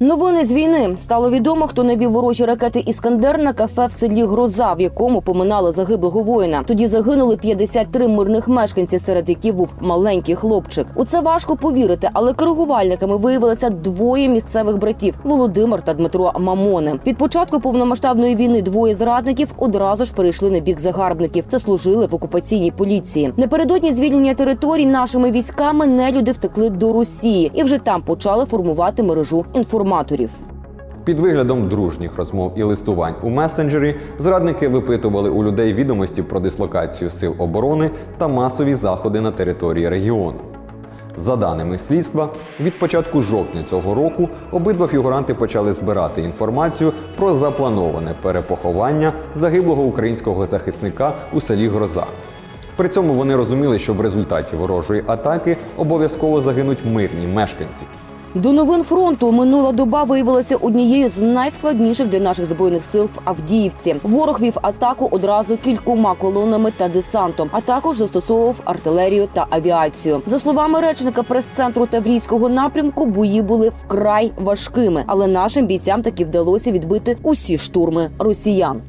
Новини з війни стало відомо, хто навів ворожі ракети Іскандер на кафе в селі Гроза, в якому поминали загиблого воїна. Тоді загинули 53 мирних мешканці, серед яких був маленький хлопчик. У це важко повірити, але коригувальниками виявилися двоє місцевих братів Володимир та Дмитро Мамони. Від початку повномасштабної війни двоє зрадників одразу ж перейшли на бік загарбників та служили в окупаційній поліції. Напередодні звільнення територій нашими військами нелюди втекли до Росії і вже там почали формувати мережу інформаторів. Під виглядом дружніх розмов і листувань у месенджері зрадники випитували у людей відомості про дислокацію сил оборони та масові заходи на території регіону. За даними слідства, від початку жовтня цього року обидва фігуранти почали збирати інформацію про заплановане перепоховання загиблого українського захисника у селі Гроза. При цьому вони розуміли, що в результаті ворожої атаки обов'язково загинуть мирні мешканці. До новин фронту минула доба виявилася однією з найскладніших для наших збройних сил в Авдіївці. Ворог вів атаку одразу кількома колонами та десантом, а також застосовував артилерію та авіацію. За словами речника прес-центру Таврійського напрямку, бої були вкрай важкими, але нашим бійцям таки вдалося відбити усі штурми росіян.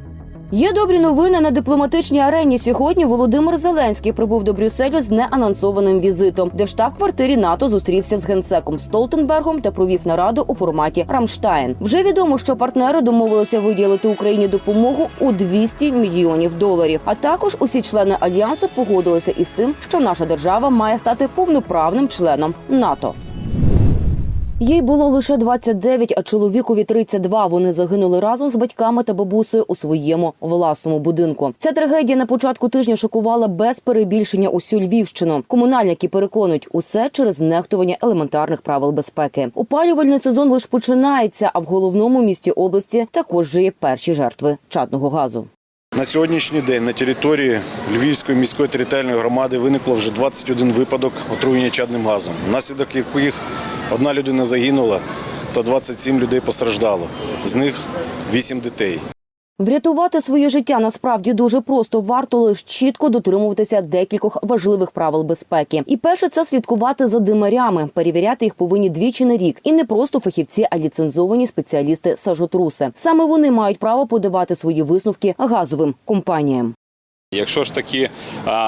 Є добрі новини на дипломатичній арені. Сьогодні Володимир Зеленський прибув до Брюсселю з неанонсованим візитом, де в штаб-квартирі НАТО зустрівся з генсеком Столтенбергом та провів нараду у форматі Рамштайн. Вже відомо, що партнери домовилися виділити Україні допомогу у 200 мільйонів доларів. А також усі члени альянсу погодилися із тим, що наша держава має стати повноправним членом НАТО. Їй було лише 29, а чоловікові 32. Вони загинули разом з батьками та бабусею у своєму власному будинку. Ця трагедія на початку тижня шокувала без перебільшення усю Львівщину. Комунальники переконують усе через нехтування елементарних правил безпеки. Опалювальний сезон лише починається, а в головному місті області також жиє перші жертви чадного газу. На сьогоднішній день на території Львівської міської територіальної громади виникло вже 21 випадок отруєння чадним газом, внаслідок яких одна людина загинула та 27 людей постраждало. З них 8 дітей. Врятувати своє життя насправді дуже просто. Варто лише чітко дотримуватися декількох важливих правил безпеки. І перше це слідкувати за димарями. Перевіряти їх повинні двічі на рік. І не просто фахівці, а ліцензовані спеціалісти сажотруси. Саме вони мають право подавати свої висновки газовим компаніям. Якщо ж такі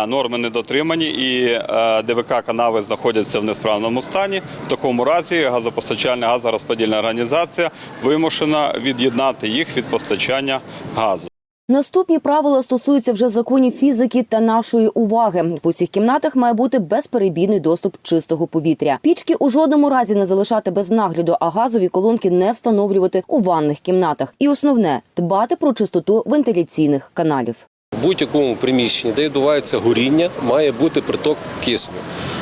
норми не дотримані і ДВК канави знаходяться в несправному стані, в такому разі газопостачальна газорозподільна організація вимушена від'єднати їх від постачання газу. Наступні правила стосуються вже законів фізики та нашої уваги. В усіх кімнатах має бути безперебійний доступ чистого повітря. Пічки у жодному разі не залишати без нагляду, а газові колонки не встановлювати у ванних кімнатах. І основне дбати про чистоту вентиляційних каналів. В будь-якому приміщенні, де відбувається горіння, має бути приток кисню.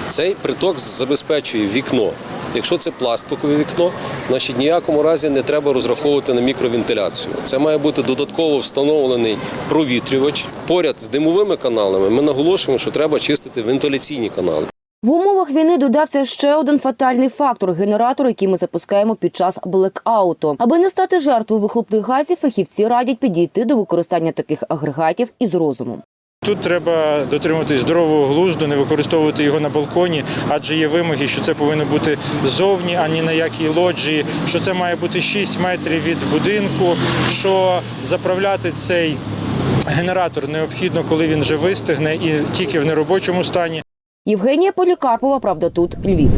Цей приток забезпечує вікно. Якщо це пластикове вікно, значить ніякому разі не треба розраховувати на мікровентиляцію. Це має бути додатково встановлений провітрювач. Поряд з димовими каналами ми наголошуємо, що треба чистити вентиляційні канали. В умовах війни додався ще один фатальний фактор генератор, який ми запускаємо під час блекауту. Аби не стати жертвою вихлопних газів, фахівці радять підійти до використання таких агрегатів із розумом. Тут треба дотримуватись здорового глузду, не використовувати його на балконі, адже є вимоги, що це повинно бути зовні, а ні на якій лоджії, що це має бути 6 метрів від будинку, що заправляти цей генератор необхідно, коли він вже вистигне і тільки в неробочому стані. Євгенія Полікарпова, правда, тут Львів.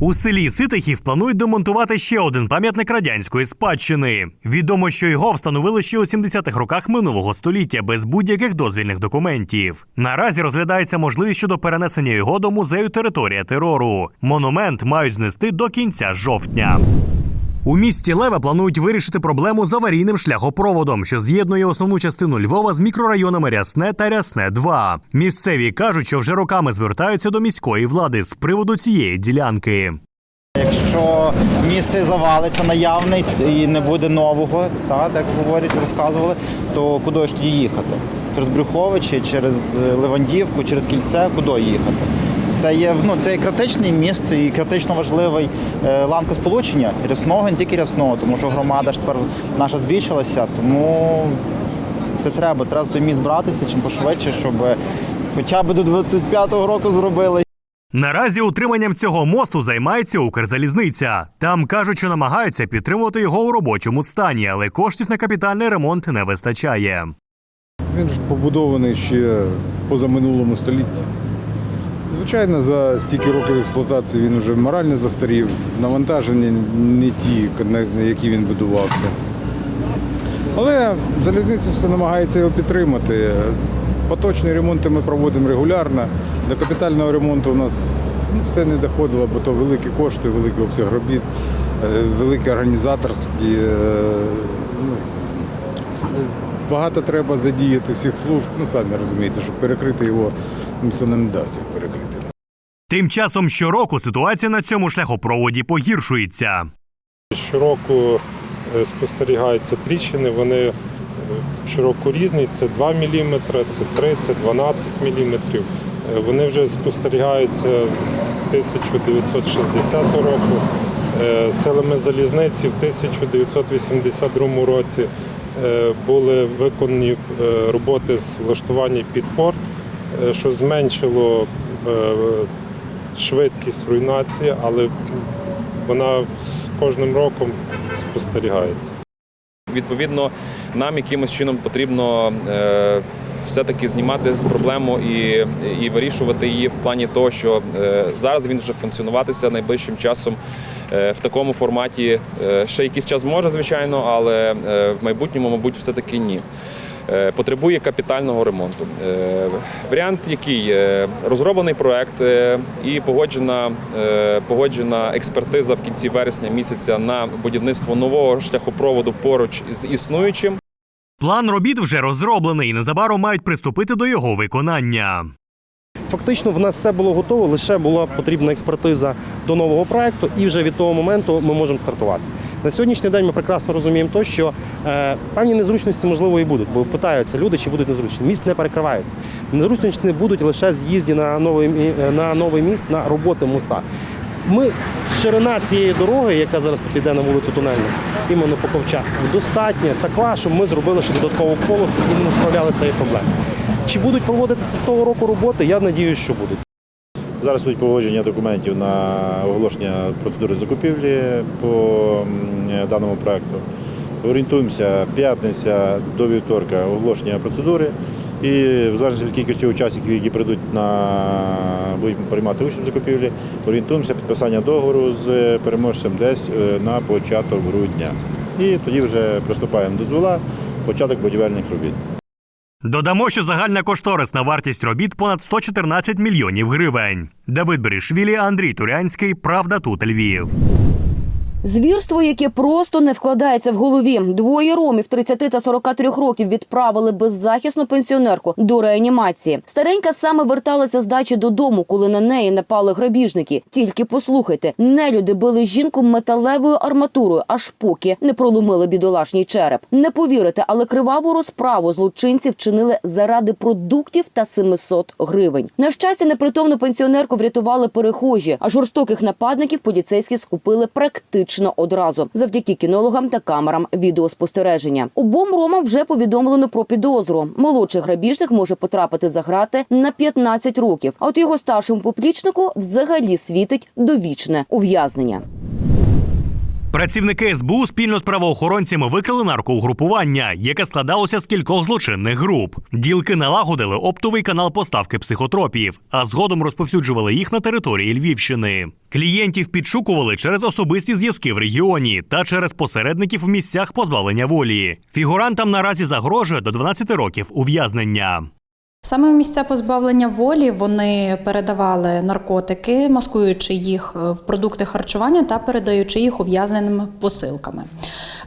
У селі Ситихів планують демонтувати ще один пам'ятник радянської спадщини. Відомо, що його встановили ще у 70-х роках минулого століття без будь-яких дозвільних документів. Наразі розглядається можливість щодо перенесення його до музею територія терору. Монумент мають знести до кінця жовтня. У місті Леве планують вирішити проблему з аварійним шляхопроводом, що з'єднує основну частину Львова з мікрорайонами Рясне та Рясне 2 Місцеві кажуть, що вже роками звертаються до міської влади з приводу цієї ділянки. Якщо місце завалиться наявний і не буде нового, та, так говорять, розказували, то куди ж тоді їхати? Через Брюховичі, через Левандівку, через кільце, куди їхати? Це є ну, це є критичний міст і критично важливий е, ланка сполучення рясного, не тільки рясного, тому що громада ж тепер наша збільшилася, тому це, це треба. Треба з той міст братися чим пошвидше, щоб хоча б до 25-го року зробили. Наразі утриманням цього мосту займається Укрзалізниця. Там кажуть, що намагаються підтримувати його у робочому стані, але коштів на капітальний ремонт не вистачає. Він ж побудований ще позаминулому столітті. Звичайно, за стільки років експлуатації він вже морально застарів, навантаження не ті, на які він будувався. Але залізниця все намагається його підтримати. Поточні ремонти ми проводимо регулярно. До капітального ремонту у нас ну, все не доходило, бо то великі кошти, великий обсяг робіт, е, великі організаторські. е, ну, Багато треба задіяти всіх служб, ну самі розумієте, щоб перекрити його, ніхто не дасть його перекрити. Тим часом щороку ситуація на цьому шляхопроводі погіршується. Щороку е, спостерігаються тріщини, вони е, щороку різні, це 2 мм, це 3, це 12 мм. Вони вже спостерігаються з 1960 року. Е, Силами залізниці в 1982 році були виконані е, роботи з влаштування підпор, е, що зменшило е, швидкість руйнації, але вона з кожним роком спостерігається. Відповідно, нам якимось чином потрібно е, все-таки знімати з проблему і, і вирішувати її в плані того, що е, зараз він вже функціонуватися найближчим часом е, в такому форматі е, ще якийсь час може, звичайно, але в майбутньому, мабуть, все-таки ні. Потребує капітального ремонту. Варіант який розроблений проект і погоджена, погоджена експертиза в кінці вересня місяця на будівництво нового шляхопроводу поруч з існуючим. План робіт вже розроблений і незабаром мають приступити до його виконання. Фактично, в нас все було готово, лише була потрібна експертиза до нового проекту, і вже від того моменту ми можемо стартувати. На сьогоднішній день ми прекрасно розуміємо, то, що е, певні незручності можливо і будуть, бо питаються люди, чи будуть незручні. Міст не перекривається. Незручності не будуть лише з'їзді на новий мі- на новий міст на роботи моста. Ми ширина цієї дороги, яка зараз тут йде на вулицю Тунельну, іменно по ковча, достатня така, щоб ми зробили ще додаткову полосу і не справлялися цією проблемою. Чи будуть проводитися з того року роботи? Я надіюся, що будуть. Зараз йдуть погодження документів на оголошення процедури закупівлі по даному проекту. Орієнтуємося п'ятниця до вівторка оголошення процедури. І в залежності від кількості учасників, які прийдуть на будуть приймати участь в закупівлі, орієнтуємося підписання договору з переможцем десь е, на початок грудня. І тоді вже приступаємо до звола, початок будівельних робіт. Додамо, що загальна кошторисна вартість робіт понад 114 мільйонів гривень. Давид Берішвілі, Андрій Турянський. Правда тут Львів. Звірство, яке просто не вкладається в голові. Двоє ромів 30 та 43 років відправили беззахисну пенсіонерку до реанімації. Старенька саме верталася з дачі додому, коли на неї напали грабіжники. Тільки послухайте, нелюди били жінку металевою арматурою, аж поки не проломили бідолашній череп. Не повірите, але криваву розправу злочинці вчинили заради продуктів та 700 гривень. На щастя, непритомну пенсіонерку врятували перехожі, а жорстоких нападників поліцейські скупили практично одразу завдяки кінологам та камерам відеоспостереження. Обом ромам вже повідомлено про підозру. Молодший грабіжник може потрапити за грати на 15 років. А от його старшому поплічнику взагалі світить довічне ув'язнення. Працівники СБУ спільно з правоохоронцями викрили наркоугрупування, яке складалося з кількох злочинних груп. Ділки налагодили оптовий канал поставки психотропів, а згодом розповсюджували їх на території Львівщини. Клієнтів підшукували через особисті зв'язки в регіоні та через посередників в місцях позбавлення волі. Фігурантам наразі загрожує до 12 років ув'язнення. Саме в місця позбавлення волі вони передавали наркотики, маскуючи їх в продукти харчування та передаючи їх ув'язненими посилками.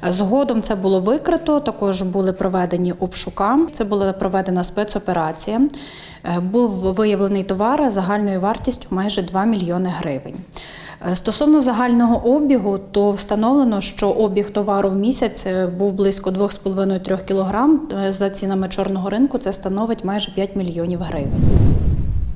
Згодом це було викрито. Також були проведені обшука. Це була проведена спецоперація. Е, Був виявлений товар загальною вартістю майже 2 мільйони гривень. Е, Стосовно загального обігу, то встановлено, що обіг товару в місяць е, був близько 2,5-3 кг. Е, За цінами чорного ринку це становить майже 5 мільйонів гривень.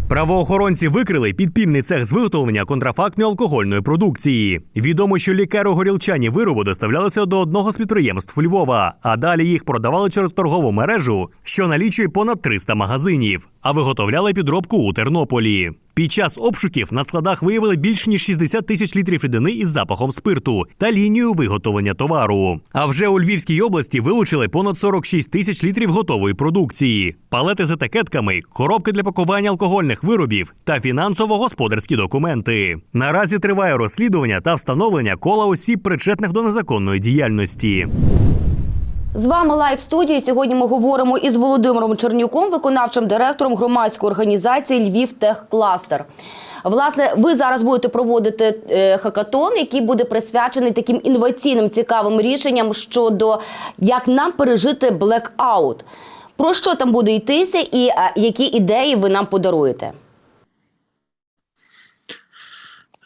Правоохоронці викрили підпільний цех з виготовлення контрафактної алкогольної продукції. Відомо, що лікаро-горілчані вироби доставлялися до одного з підприємств Львова, а далі їх продавали через торгову мережу, що налічує понад 300 магазинів, а виготовляли підробку у Тернополі. Під час обшуків на складах виявили більш ніж 60 тисяч літрів рідини із запахом спирту та лінію виготовлення товару. А вже у Львівській області вилучили понад 46 тисяч літрів готової продукції, палети з етикетками, коробки для пакування алкогольних виробів та фінансово-господарські документи. Наразі триває розслідування та встановлення кола осіб, причетних до незаконної діяльності. З вами лайв студії. Сьогодні ми говоримо із Володимиром Чернюком, виконавчим директором громадської організації Львів Техкластер. Власне, ви зараз будете проводити е, хакатон, який буде присвячений таким інноваційним цікавим рішенням щодо як нам пережити блекаут. Про що там буде йтися, і е, які ідеї ви нам подаруєте?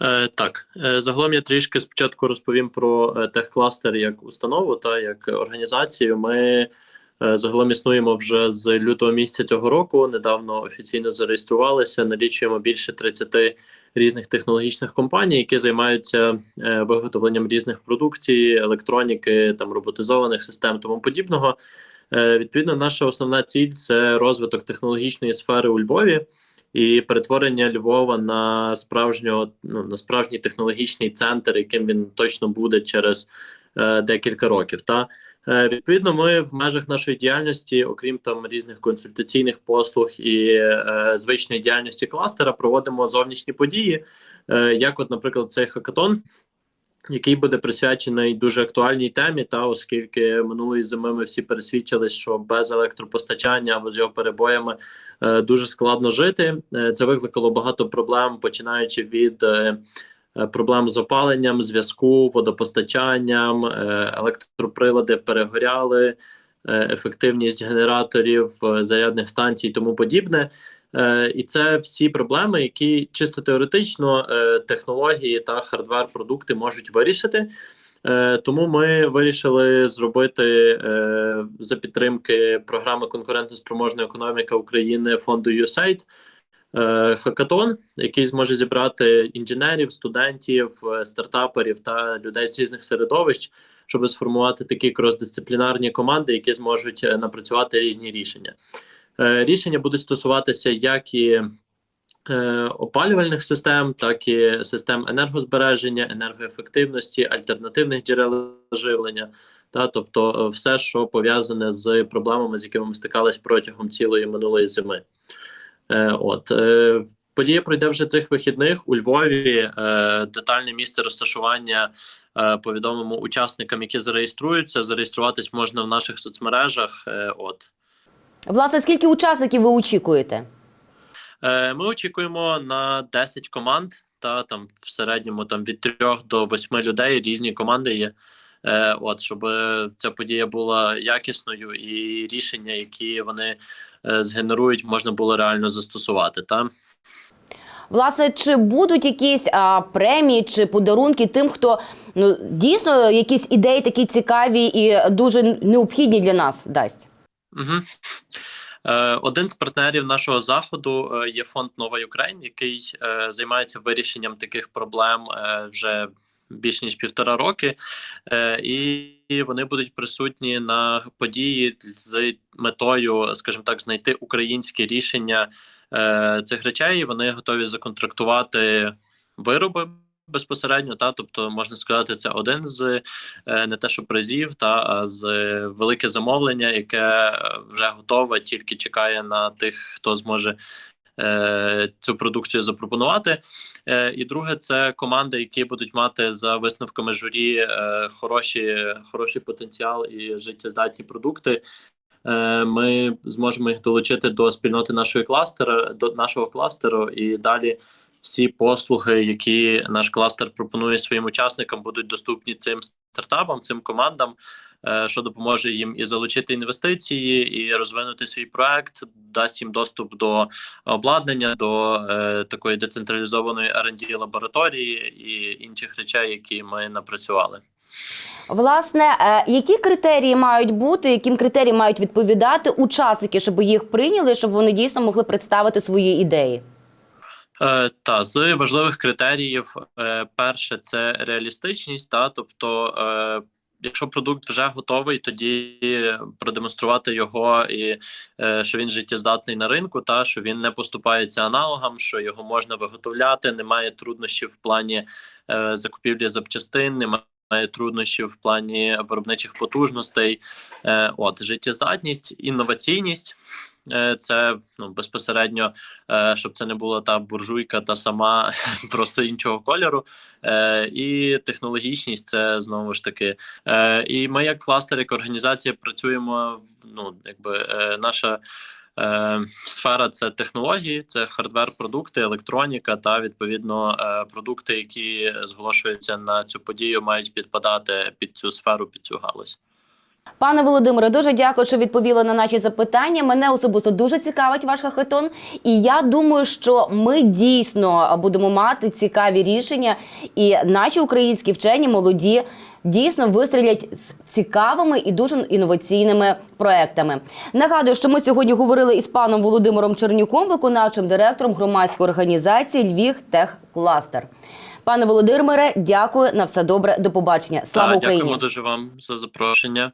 Е, Так, Е, загалом я трішки спочатку розповім про е, техкластер як установу та як організацію. Ми загалом існуємо вже з лютого місяця цього року. Недавно офіційно зареєструвалися. Налічуємо більше 30 різних технологічних компаній, які займаються виготовленням різних продукцій, електроніки, там роботизованих систем, тому подібного. Відповідно, наша основна ціль це розвиток технологічної сфери у Львові і перетворення Львова на справжнього ну, на справжній технологічний центр, яким він точно буде через е, декілька років. Та е, відповідно, ми в межах нашої діяльності, окрім там різних консультаційних послуг і е, звичної діяльності кластера, проводимо зовнішні події, е, як, от, наприклад, цей хакатон. Який буде присвячений дуже актуальній темі, та оскільки минулої зими ми всі пересвідчились, що без електропостачання або з його перебоями е, дуже складно жити. Е, це викликало багато проблем, починаючи від е, проблем з опаленням, зв'язку, водопостачанням, електроприлади перегоряли, ефективність генераторів, зарядних станцій, тому подібне. Е, і це всі проблеми, які чисто теоретично е, технології та хардвер-продукти можуть вирішити. Е, тому ми вирішили зробити е, за підтримки програми конкурентно-спроможна економіка України фонду USAID е, хакатон, який зможе зібрати інженерів, студентів, е, стартаперів та людей з різних середовищ, щоб сформувати такі кросдисциплінарні команди, які зможуть е, напрацювати різні рішення. Е, Рішення будуть стосуватися як і е, опалювальних систем, так і систем енергозбереження, енергоефективності, альтернативних джерел живлення. Та, тобто, е, все, що пов'язане з проблемами, з якими ми стикались протягом цілої минулої зими. Е, от е, подія пройде вже цих вихідних у Львові. Е, детальне місце розташування е, повідомимо учасникам, які зареєструються. Зареєструватись можна в наших соцмережах. Е, от Власне, скільки учасників ви очікуєте? Е, Ми очікуємо на 10 команд, та там в середньому там від 3 до 8 людей різні команди є. Е, От щоб ця подія була якісною і рішення, які вони е, згенерують, можна було реально застосувати. Та Власне, чи будуть якісь а, премії чи подарунки тим, хто ну дійсно якісь ідеї такі цікаві і дуже необхідні для нас дасть? Угу. Один з партнерів нашого заходу е, є фонд Нова Україн, який е, займається вирішенням таких проблем вже більш ніж півтора роки, і вони будуть присутні на події з метою, скажімо так, знайти українське рішення цих речей. Вони готові законтрактувати вироби. Безпосередньо, та тобто можна сказати, це один з е, не те, що призів, та а з е, велике замовлення, яке е, вже готове, тільки чекає на тих, хто зможе цю продукцію запропонувати. І друге, це команди, які будуть мати за висновками журі хороші, хороший потенціал і життєздатні продукти. Ми зможемо їх долучити до спільноти нашої кластера, до нашого кластеру, і далі всі послуги, які наш кластер пропонує своїм учасникам, будуть доступні цим стартапам, цим командам, е, що допоможе їм і залучити інвестиції, і розвинути свій проект, дасть їм доступ до обладнання, до е, такої децентралізованої R&D лабораторії і інших речей, які ми напрацювали. Власне, е, які критерії мають бути, яким критеріям мають відповідати учасники, щоб їх прийняли, щоб вони дійсно могли представити свої ідеї? Е, та з важливих критеріїв, е, перше це реалістичність, та тобто е, якщо продукт вже готовий, тоді продемонструвати його і що він життєздатний на ринку, та що він не поступається аналогам, що його можна виготовляти, немає труднощів в плані закупівлі запчастин, немає. Труднощів в плані виробничих потужностей, от життєздатність, інноваційність це ну безпосередньо, е, щоб це не була та буржуйка, та сама просто іншого кольору. Е, і технологічність це знову ж таки. Е, і ми, як кластер, як організація, працюємо. Ну, якби е, наша. Е, сфера це технології, це хардвер, продукти, електроніка та відповідно е, продукти, які зголошуються на цю подію, мають підпадати під цю сферу, під цю галузь. Пане Володимире, дуже дякую, що відповіли на наші запитання. Мене особисто дуже цікавить ваш хакатон, і я думаю, що ми дійсно будемо мати цікаві рішення, і наші українські вчені молоді. Дійсно вистрілять з цікавими і дуже інноваційними проектами. Нагадую, що ми сьогодні говорили із паном Володимиром Чернюком, виконавчим директором громадської організації Львів Тех Кластер. Пане Володимире, дякую на все добре. До побачення. Слава Україні! Дякуємо дуже вам за запрошення.